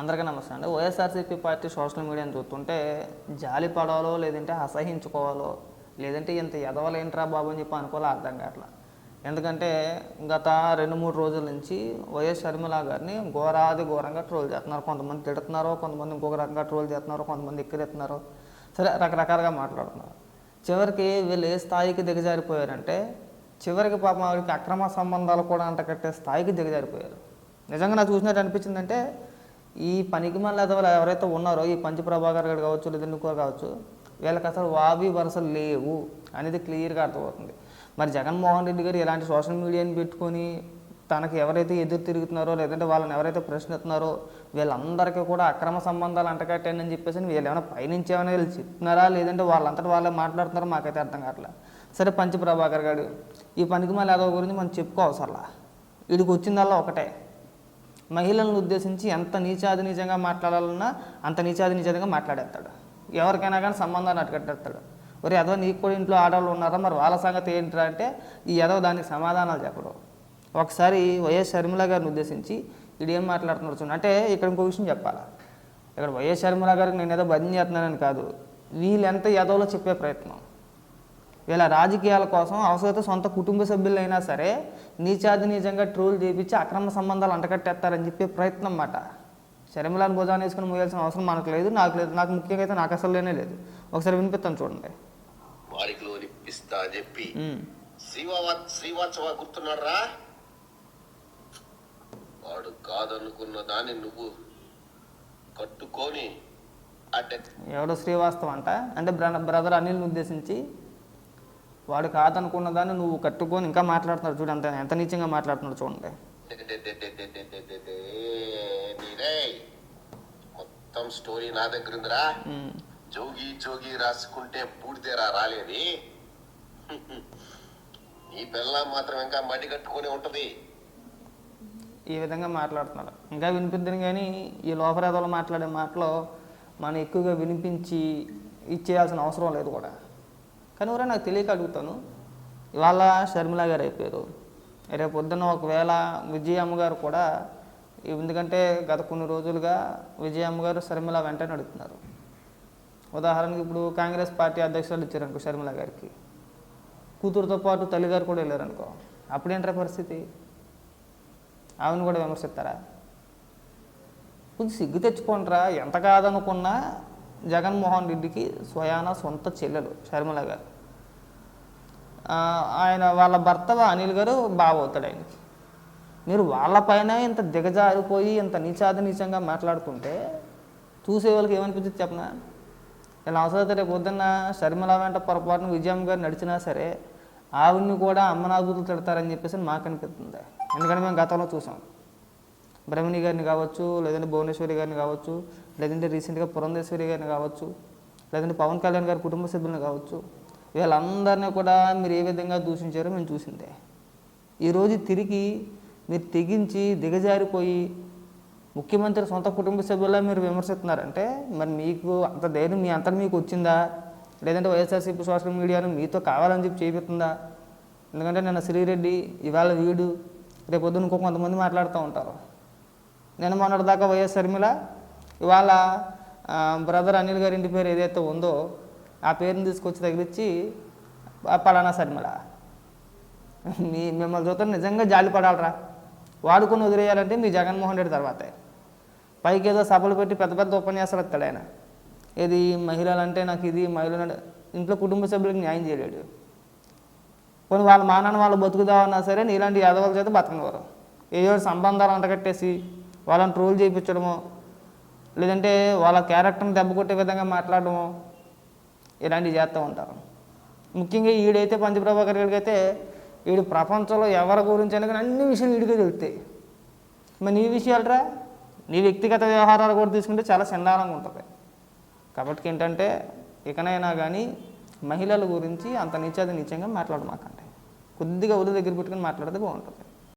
అందరికీ నమస్తే అండి. వైఎస్ఆర్సీపీ పార్టీ సోషల్ మీడియాని చూస్తుంటే జాలి పడాలో లేదంటే అసహించుకోవాలో లేదంటే ఇంత ఎదవలేంట్రా బాబు అని చెప్పి అనుకోవాలో అర్థం కావట్లా. ఎందుకంటే గత రెండు మూడు రోజుల నుంచి వైఎస్ షర్మిల గారిని ఘోరాది ఘోరంగా ట్రోల్ చేస్తున్నారు. కొంతమంది తిడుతున్నారు కొంతమంది ఇంకొక రకంగా ట్రోల్ చేస్తున్నారు కొంతమంది ఎక్కిరెత్తున్నారు. సరే రకరకాలుగా మాట్లాడుతున్నారు. చివరికి వీళ్ళు ఏ స్థాయికి దిగజారిపోయారంటే చివరికి పాపం వారికి అక్రమ సంబంధాలు కూడా అంటకట్టే స్థాయికి దిగజారిపోయారు. నిజంగా నాకు చూసినట్టు అనిపించిందంటే ఈ పనికి మళ్ళీ ఎదవలు ఎవరైతే ఉన్నారో ఈ పంచ ప్రభాకర్ గారు కావచ్చు లేదా ఇంకో కావచ్చు వీళ్ళకి అసలు వావి వరుసలు లేవు అనేది క్లియర్గా అర్థమవుతుంది. మరి జగన్మోహన్ రెడ్డి గారు ఇలాంటి సోషల్ మీడియాని పెట్టుకొని తనకు ఎవరైతే ఎదురు తిరుగుతున్నారో లేదంటే వాళ్ళని ఎవరైతే ప్రశ్నిస్తున్నారో వీళ్ళందరికీ కూడా అక్రమ సంబంధాలు అంటకట్టానని చెప్పేసి వీళ్ళు ఏమైనా పైనుంచి ఏమైనా వీళ్ళు చెప్తున్నారా లేదంటే వాళ్ళంతటా వాళ్ళే మాట్లాడుతున్నారో మాకైతే అర్థం కావట్లేదు సరే పంచ ప్రభాకర్ గారు ఈ పనికి మళ్ళీ అదో గురించి మనం చెప్పుకోవసరలా వీడికి వచ్చిందల్లా ఒకటే. మహిళలను ఉద్దేశించి ఎంత నీచాది నీచంగా మాట్లాడాలన్నా అంత నీచాది నీచంగా మాట్లాడేస్తాడు. ఎవరికైనా కానీ సంబంధాన్ని అట్టుకట్టేస్తాడు ఒరే ఎదవ నీకు కూడా ఇంట్లో ఆడవాళ్ళు ఉన్నారా? మరి వాళ్ళ సంగతి ఏంటంటే అంటే ఈ ఎదవ దానికి సమాధానాలు చెప్పడు. ఒకసారి వైఎస్ షర్మిల గారిని ఉద్దేశించి ఇది ఏం మాట్లాడుతున్నారు చూడండి. అంటే ఇక్కడ ఇంకో విషయం చెప్పాలా? ఇక్కడ వైఎస్ షర్మిల గారికి నేను ఏదో బదిలీ చేస్తున్నానని కాదు. వీళ్ళెంత ఎంత చెప్పే ప్రయత్నం. వీళ్ళ రాజకీయాల కోసం అవసరమైతే సొంత కుటుంబ సభ్యులైనా సరే నీచాది నీచంగా ట్రోల్ చేయించి అక్రమ సంబంధాలు అంటకట్టేస్తారని చెప్పే ప్రయత్నం అన్నమాట. శర్మిలాని భుజాన్ని వేసుకుని మోయాల్సిన అవసరం మనకు లేదు. నాకు లేదు. నాకు ముఖ్యంగా అయితే నాకు అసలు లేనే లేదు. ఒకసారి వినిపిస్తాను చూడండి. వారికి లోనిపిస్తా అని చెప్పి శ్రీవాత్సవ గుర్తున్నారా వాడు కాదనుకున్న దాన్ని నువ్వు కట్టుకొని అటే ఎవడో శ్రీవాస్తవం అంట. అంటే బ్ర- బ్రదర్ అనిల్ని ఉద్దేశించి వాడు కాదనుకున్న దాన్ని నువ్వు కట్టుకొని ఇంకా మాట్లాడుతున్నాడు చూడు అంత ఎంత నీచంగా మాట్లాడుతున్నాడు చూడండి. మొత్తం స్టోరీ నా దగ్గర ఉందిరా. జోగి జోగి రాసుకుంటే బూడిదేరా రాలేది నీ పిల్ల మాత్రం ఇంకా మడి కట్టుకొని ఉంటది. ఈ విధంగా మాట్లాడుతున్నాడు. ఇంకా వినిపిద్దని కానీ ఈ లోపరేదలో మాట్లాడే మాటలో మనం ఎక్కువగా వినిపించి ఇచ్చేయాల్సిన అవసరం లేదు కూడా. కానీ ఊరే నాకు తెలియక అడుగుతాను. ఇవాళ షర్మిల గారు అయిపోయారు. రేపు పొద్దున్న ఒకవేళ విజయమ్మ గారు కూడా ఎందుకంటే గత కొన్ని రోజులుగా విజయమ్మ గారు షర్మిల వెంటనే అడుగుతున్నారు. ఉదాహరణకి ఇప్పుడు కాంగ్రెస్ పార్టీ అధ్యక్షులు ఇచ్చారనుకో షర్మిల గారికి. కూతురుతో పాటు తల్లిగారు కూడా వెళ్ళారనుకో. అప్పుడేంటారా పరిస్థితి? ఆమెను కూడా విమర్శిస్తారా? కొంచెం సిగ్గు తెచ్చుకోండిరా. ఎంత కాదనుకున్నా జగన్మోహన్ రెడ్డికి స్వయాన సొంత చెల్లెలు షర్మిల గారు. ఆయన వాళ్ళ భర్త అనిల్ గారు బాగవుతాడు ఆయనకి. మీరు వాళ్ళపైన ఇంత దిగజారిపోయి ఇంత నీచాది నీచంగా మాట్లాడుతుంటే చూసే వాళ్ళకి ఏమనిపించింది చెప్పనా? ఇలా అవసరమైతే రేపు పొద్దున్న షర్మిల వెంట పొరపాటున విజయం గారు నడిచినా సరే ఆవిడ్ని కూడా అమ్మనాగుతులు తిడతారని చెప్పేసి మాకు అనిపిస్తుంది ఎందుకంటే మేము గతంలో చూసాం. బ్రహ్మిణి గారిని కావచ్చు లేదంటే భువనేశ్వరి గారిని కావచ్చు లేదంటే రీసెంట్గా పురంధేశ్వరి గారిని కావచ్చు లేదంటే పవన్ కళ్యాణ్ గారి కుటుంబ సభ్యులను కావచ్చు వీళ్ళందరినీ కూడా మీరు ఏ విధంగా దూషించారో మేము చూసిందే. ఈరోజు తిరిగి మీరు తెగించి దిగజారిపోయి ముఖ్యమంత్రి సొంత కుటుంబ సభ్యులా మీరు విమర్శిస్తున్నారంటే మరి మీకు అంత ధైర్యం మీ అంతా మీకు వచ్చిందా? లేదంటే వైఎస్ఆర్సీపీ సోషల్ మీడియాను మీతో కావాలని చెప్పి చేపిస్తుందా ఎందుకంటే నిన్న శ్రీరెడ్డి ఇవాళ వీడు రేపొద్దున ఇంకో కొంతమంది మాట్లాడుతూ ఉంటారు. నేను మొన్నటిదాకా వైఎస్ షర్మిల ఇవాళ బ్రదర్ అనిల్ గారి ఇంటి పేరు ఏదైతే ఉందో ఆ పేరుని తీసుకొచ్చి తగిలిచ్చి పలానా షర్మిల. మీ మిమ్మల్ని చూస్తే నిజంగా జాలి పడాలరా. వాడుకొని వదిలేయాలంటే మీ జగన్మోహన్ రెడ్డి తర్వాతే. పైకి ఏదో సభలు పెట్టి పెద్ద పెద్ద ఉపన్యాసాలు ఇస్తాడు ఆయన. ఇది మహిళలు అంటే నాకు ఇది మహిళలు ఇంట్లో కుటుంబ సభ్యులకు న్యాయం చేయలేడు. కొన్ని వాళ్ళ మానాన్ని వాళ్ళు బతుకుదామన్నా సరే నీలాంటి యాదవుల చేత బతకనివారు ఏదో సంబంధాలు అంటగట్టేసి వాళ్ళని ట్రోల్ చేయించడము లేదంటే వాళ్ళ క్యారెక్టర్ని దెబ్బ కొట్టే విధంగా మాట్లాడడమో ఇలాంటివి చేస్తూ ఉంటారు. ముఖ్యంగా ఈడైతే పంచప్రభాకర్ గారికి అయితే వీడు ప్రపంచంలో ఎవరి గురించి అయినా కానీ అన్ని విషయాలు వీడికే తెలుస్తాయి. మరి నీ విషయాలరా? నీ వ్యక్తిగత వ్యవహారాలు కూడా తీసుకుంటే చాలా చిన్నారంగా ఉంటుంది. కాబట్టి ఏంటంటే ఇకనైనా కానీ మహిళల గురించి అంత నిత్యాది నిత్యంగా మాట్లాడమాకండి కొద్దిగా ఒళ్ళు దగ్గర పెట్టుకుని మాట్లాడితే బాగుంటుంది.